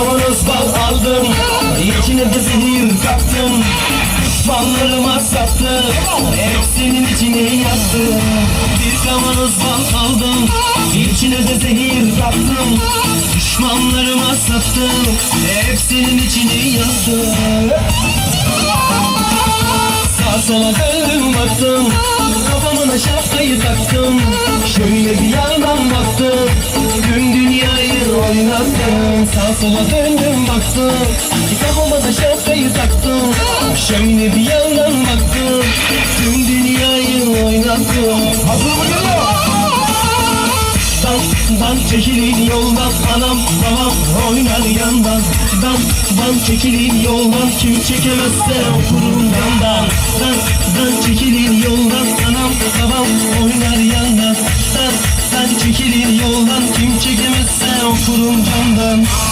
Kavanoz bal aldım İçine de zehir kattım. Düşmanlarıma sattım Hepsinin içine yattım. Bir kavanoz bal aldım İçine de zehir kattım. Düşmanlarıma sattım Hepsinin içine yattım. Sağa sola döndüm baktım Kafama da şapkayı taktım. Şöyle bir yandan baktım Tüm dünyayı oynattım Sağa sola döndüm baktım. Kafama da şapkayı taktım. Şöyle bir yandan baktım. Tüm dünyayı oynattım. Hazır mı geliyor? Dan dan çekilin yoldan. Anam babam oynar yandan. Dan dan çekilin yoldan. Kim çekemezse okurum yandan Dan dan çekilin yoldan. Anam babam candan